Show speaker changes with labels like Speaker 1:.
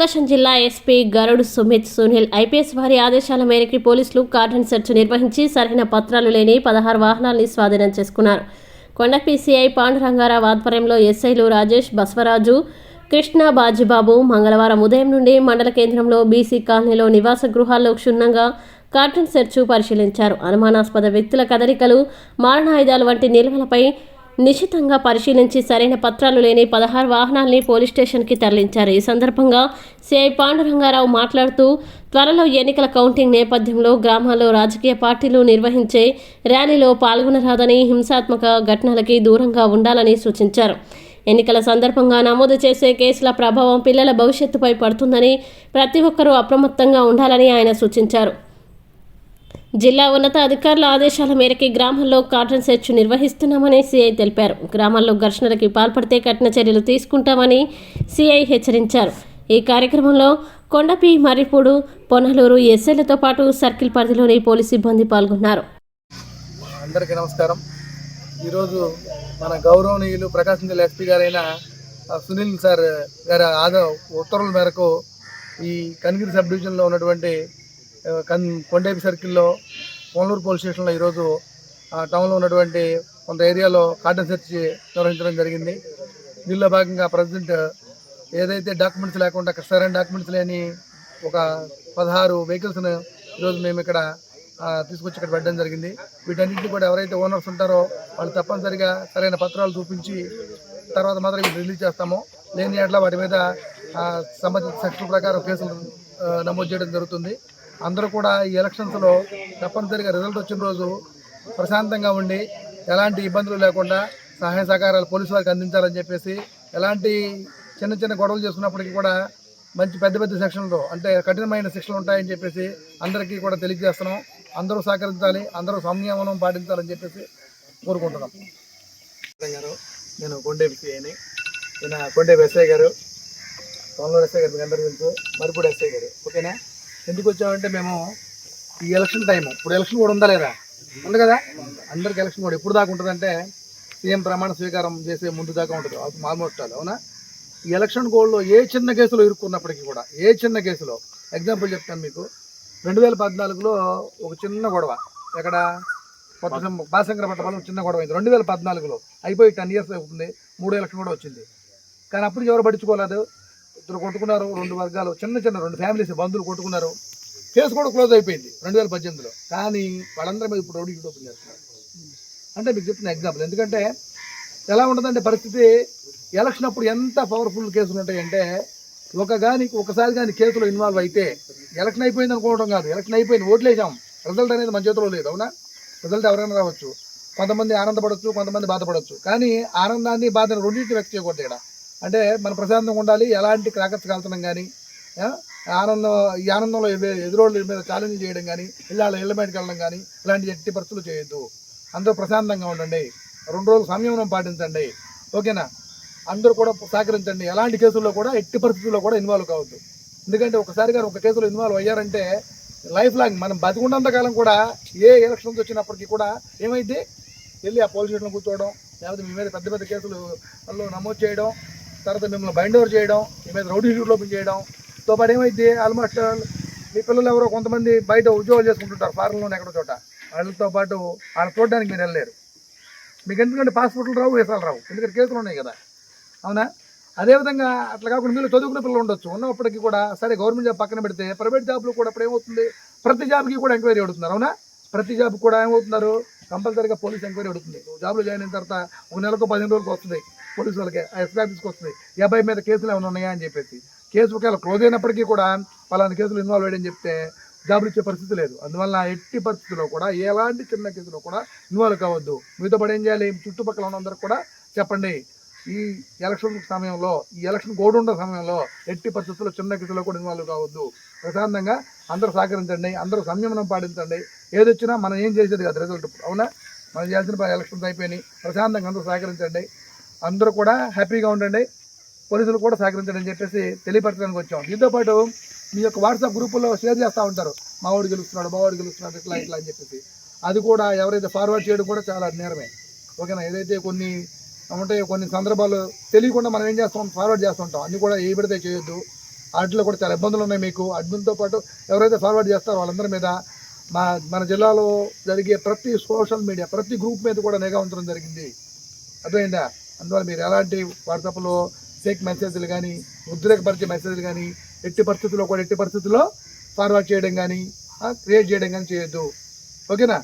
Speaker 1: ప్రకాశం జిల్లా SP Garud Sumit Sunil IPS వారి ఆదేశాల మేరకు పోలీసులు కార్డన్ సెర్చ్ నిర్వహించి సరైన పత్రాలు లేని పదహారు వాహనాల్ని స్వాధీనం చేసుకున్నారు. కొండ పీసీఐ పాండురంగారావు ఆధ్వర్యంలో ఎస్ఐలు రాజేష్ బస్వరాజు కృష్ణ బాజీబాబు మంగళవారం ఉదయం నుండి మండల కేంద్రంలో బీసీ కాలనీలో నివాస గృహాల్లో క్షుణ్ణంగా కార్టన్ సెర్చ్ పరిశీలించారు. అనుమానాస్పద వ్యక్తుల కదలికలు మారణాయుధాలు వంటి నిల్వలపై నిశితంగా పరిశీలించి సరైన పత్రాలు లేని పదహారు వాహనాల్ని పోలీస్ స్టేషన్కి తరలించారు. ఈ సందర్భంగా సిఐ పాండురంగారావు మాట్లాడుతూ త్వరలో ఎన్నికల కౌంటింగ్ నేపథ్యంలో గ్రామాల్లో రాజకీయ పార్టీలు నిర్వహించే ర్యాలీలో పాల్గొనరాదని హింసాత్మక ఘటనలకి దూరంగా ఉండాలని సూచించారు. ఎన్నికల సందర్భంగా నమోదు చేసే కేసుల ప్రభావం పిల్లల భవిష్యత్తుపై పడుతుందని ప్రతి ఒక్కరూ అప్రమత్తంగా ఉండాలని ఆయన సూచించారు. జిల్లా ఉన్నత అధికారుల ఆదేశాల మేరకు గ్రామంలో కాటన్ సెర్చ్ నిర్వహిస్తున్నామని సీఐ తెలిపారు. గ్రామాల్లో ఘర్షణలకి పాల్పడితే కఠిన చర్యలు తీసుకుంటామని సీఐ హెచ్చరించారు. ఈ కార్యక్రమంలో కొండపి మర్రిపూడు పొన్నలూరు ఎస్ఐలతో పాటు సర్కిల్ పరిధిలోని పోలీసు సిబ్బంది పాల్గొన్నారు.
Speaker 2: అందరికీ నమస్కారం. ఈరోజు మన గౌరవనీయులు ప్రకాశం జిల్లా ఎస్పీ గారైన సునీల్ సార్ గారి ఆదా ఉత్తర్వుల మేరకు ఈ కనిగిరి సబ్ డివిజన్లో ఉన్నటువంటి కన్ కొండేపి సర్కిల్లో పోలూరు పోలీస్ స్టేషన్లో ఈరోజు ఆ, టౌన్లో ఉన్నటువంటి కొంత ఏరియాలో కార్డన్ సెర్చ్ నిర్వహించడం జరిగింది. దీనిలో భాగంగా ప్రజెంట్ ఏదైతే డాక్యుమెంట్స్ లేకుండా సరైన డాక్యుమెంట్స్ లేని ఒక పదహారు వెహికల్స్ను ఈరోజు మేము ఇక్కడ తీసుకొచ్చి ఇక్కడ పెట్టడం జరిగింది. వీటన్నింటినీ కూడా ఎవరైతే ఓనర్స్ ఉంటారో వాళ్ళు తప్పనిసరిగా సరైన పత్రాలు చూపించి తర్వాత మాత్రం ఇవి రిలీజ్ చేస్తాము. లేని అట్లా వాటి మీద సంబంధిత సెక్షన్ ప్రకారం కేసులు నమోదు చేయడం జరుగుతుంది. అందరూ కూడా ఈ ఎలక్షన్స్లో తప్పనిసరిగా రిజల్ట్ వచ్చిన రోజు ప్రశాంతంగా ఉండి ఎలాంటి ఇబ్బందులు లేకుండా సహాయ సహకారాలు పోలీసు వారికి అందించాలని చెప్పేసి ఎలాంటి చిన్న చిన్న గొడవలు చేసుకున్నప్పటికీ కూడా మంచి పెద్ద పెద్ద సెక్షన్లు అంటే కఠినమైన శిక్షలు ఉంటాయని చెప్పేసి అందరికీ కూడా తెలియజేస్తున్నాం. అందరూ సహకరించాలి అందరూ సంయమనం పాటించాలని చెప్పేసి కోరుకుంటున్నాం. గారు నేను కొండేపి సిఐని ఈయన కొండేపి ఎస్ఐ గారు. సోమవారం ఎస్ఐ గారు మీకు అందరూ తెలుసు. మరిపూడి ఎస్ఐ గారు. ఓకేనా? ఎందుకు వచ్చామంటే మేము ఈ ఎలక్షన్ టైం ఇప్పుడు ఎలక్షన్ కూడా ఉందా లేదా? ఉంది కదా? అందరికి ఎలక్షన్ కూడా ఎప్పుడు దాకా ఉంటుందంటే సీఎం ప్రమాణ స్వీకారం చేసే ముందు దాకా ఉంటుంది. ఆల్మోస్ట్ ఆల్ అవునా? ఈ ఎలక్షన్ గోల్డ్లో ఏ చిన్న కేసులో ఇరుక్కున్నప్పటికీ కూడా ఏ చిన్న కేసులో ఎగ్జాంపుల్ చెప్తాను మీకు. రెండు వేల పద్నాలుగులో ఒక చిన్న గొడవ. ఎక్కడ? కొత్త బాసంకరపట్ట వల్ల చిన్న గొడవ అయింది. రెండు వేల పద్నాలుగులో అయిపోయి టెన్ ఇయర్స్ అవుతుంది. మూడు ఎలక్షన్ కూడా వచ్చింది. కానీ అప్పుడు ఎవరు పట్టించుకోలేదు? ఇద్దరు కొట్టుకున్నారు రెండు వర్గాలు చిన్న చిన్న రెండు ఫ్యామిలీస్ బంధువులు కొట్టుకున్నారు. కేసు కూడా క్లోజ్ అయిపోయింది రెండు వేల పద్దెనిమిదిలో. కానీ వాళ్ళందరి మీద ఇప్పుడు రౌడీ ఓపెన్ చేస్తున్నారు. అంటే మీకు చెప్తున్న ఎగ్జాంపుల్ ఎందుకంటే ఎలా ఉంటుందంటే పరిస్థితి ఎలక్షన్ అప్పుడు ఎంత పవర్ఫుల్ కేసులు ఉంటాయంటే ఒక కానీ ఒకసారి కానీ కేసులో ఇన్వాల్వ్ అయితే ఎలక్షన్ అయిపోయింది అనుకోవడం కాదు. ఎలక్షన్ అయిపోయింది ఓట్లేసాం రిజల్ట్ అనేది మన చేతిలో లేదు అవునా? రిజల్ట్ ఎవరైనా రావచ్చు. కొంతమంది ఆనందపడవచ్చు కొంతమంది బాధపడవచ్చు కానీ ఆనందాన్ని బాధను రెండింటిని వ్యక్తి చేయకూడదు ఇక్కడ. అంటే మనం ప్రశాంతంగా ఉండాలి ఎలాంటి క్రాకర్స్ కాల్చడం కానీ ఆనందం ఈ ఆనందంలో ఎదురోళ్ళ మీద ఛాలెంజ్ చేయడం కానీ ఇళ్ళ ఇళ్ళ మీదకి వెళ్ళడం కానీ ఇలాంటి ఎట్టి పరిస్థితులు చేయొద్దు. అందరూ ప్రశాంతంగా ఉండండి. రెండు రోజులు సంయమనం పాటించండి. ఓకేనా? అందరూ కూడా సహకరించండి. ఎలాంటి కేసుల్లో కూడా ఎట్టి పరిస్థితుల్లో కూడా ఇన్వాల్వ్ కావద్దు. ఎందుకంటే ఒకసారి గారు ఒక కేసులో ఇన్వాల్వ్ అయ్యారంటే లైఫ్ లాంగ్ మనం బతికున్నంత కాలం కూడా ఏ ఎలక్షన్స్ వచ్చినప్పటికీ కూడా ఏమైంది వెళ్ళి ఆ పోలీస్ స్టేషన్లో కూర్చోవడం లేకపోతే మీ మీద పెద్ద పెద్ద కేసులు నమోదు చేయడం తర్వాత మిమ్మల్ని బైండ్ ఓవర్ చేయడం మీ మీద రౌడీ షూట్ ఓపెన్ చేయడం. తో పాటు ఏమైంది? ఆల్మోస్ట్ మీ పిల్లలు ఎవరో కొంతమంది బయట ఉద్యోగాలు చేసుకుంటుంటారు ఫారెన్లోనే ఎక్కడో చోట. వాళ్ళతో పాటు వాళ్ళు చూడడానికి మీరు వెళ్ళలేరు. మీకు ఎందుకంటే పాస్పోర్ట్లు రావు వీసాలు రావు. ఎందుకంటే కేసులు ఉన్నాయి కదా. అవునా? అదేవిధంగా అట్లా కాకుండా మీరు చదువుకునే పిల్లలు ఉండొచ్చు. ఉన్నప్పటికీ కూడా సరే గవర్నమెంట్ జాబ్ పక్కన పెడితే ప్రైవేట్ జాబ్లో కూడా ఇప్పుడు ఏమవుతుంది? ప్రతి జాబ్కి కూడా ఎంక్వైరీ అడుగుతున్నారు అవునా? ప్రతి జాబ్ కూడా ఏమవుతున్నారు? కంపల్సరీగా పోలీస్ ఎంక్వైరీ అడుగుతుంది. జాబ్లో జాయిన్ అయిన తర్వాత ఒక నెలకు పదిహేను రోజులకు వస్తుంది. పోలీసు వాళ్ళకి ఎస్ఆర్ తీసుకొస్తుంది వస్తుంది ఈ అబ్బాయి మీద కేసులు ఏమైనా ఉన్నాయా అని చెప్పేసి. కేసు ఒకవేళ క్లోజ్ అయినప్పటికీ కూడా పలానా కేసులు ఇన్వాల్వ్ అయ్యని చెప్తే జాబులు ఇచ్చే పరిస్థితి లేదు. అందువల్ల ఎట్టి పరిస్థితుల్లో కూడా ఎలాంటి చిన్న కేసులో కూడా ఇన్వాల్వ్ కావద్దు. మీతో పాటు ఏం చేయాలి? చుట్టుపక్కల ఉన్నందరూ కూడా చెప్పండి. ఈ ఎలక్షన్ సమయంలో ఈ ఎలక్షన్ గోడుండ ఉన్న సమయంలో ఎట్టి పరిస్థితుల్లో చిన్న కేసులో కూడా ఇన్వాల్వ్ కావద్దు. ప్రశాంతంగా అందరూ సహకరించండి అందరూ సంయమనం పాటించండి. ఏదొచ్చినా మనం ఏం చేసేది కాదు రిజల్ట్ అవునా? మనం చేయాల్సిన ఎలక్షన్స్ అయిపోయినాయి. ప్రశాంతంగా అందరూ సహకరించండి. అందరూ కూడా హ్యాపీగా ఉండండి. పోలీసులు కూడా సహకరించండి అని చెప్పేసి తెలియపరచడానికి వచ్చాం. దీంతో పాటు మీ యొక్క వాట్సాప్ గ్రూపుల్లో షేర్ చేస్తూ ఉంటారు. మావాడు గెలుస్తున్నాడు మావాడు గెలుస్తున్నాడు ఇట్లా ఇట్లా అని చెప్పేసి. అది కూడా ఎవరైతే ఫార్వర్డ్ చేయడం కూడా చాలా నేరమే. ఓకేనా? ఏదైతే కొన్ని ఉంటాయో కొన్ని సందర్భాలు తెలియకుండా మనం ఏం చేస్తాం? ఫార్వర్డ్ చేస్తుంటాం. అన్నీ కూడా ఏ పెడితే చేయొద్దు. వాటిలో కూడా చాలా ఇబ్బందులు ఉన్నాయి మీకు. అడ్మిన్తో పాటు ఎవరైతే ఫార్వర్డ్ చేస్తారో వాళ్ళందరి మీద మా మన జిల్లాలో జరిగే ప్రతి సోషల్ మీడియా ప్రతి గ్రూప్ మీద కూడా నిఘా ఉంచడం జరిగింది. అర్థమైందా? అందువల్ల మీరు ఎలాంటి వాట్సాప్లో ఫేక్ మెసేజ్లు కానీ ఉద్రేకపరిచే మెసేజ్లు కానీ ఎట్టి పరిస్థితుల్లో కూడా ఎట్టి పరిస్థితుల్లో ఫార్వర్డ్ చేయడం కానీ క్రియేట్ చేయడం కానీ చేయొద్దు. ఓకేనా?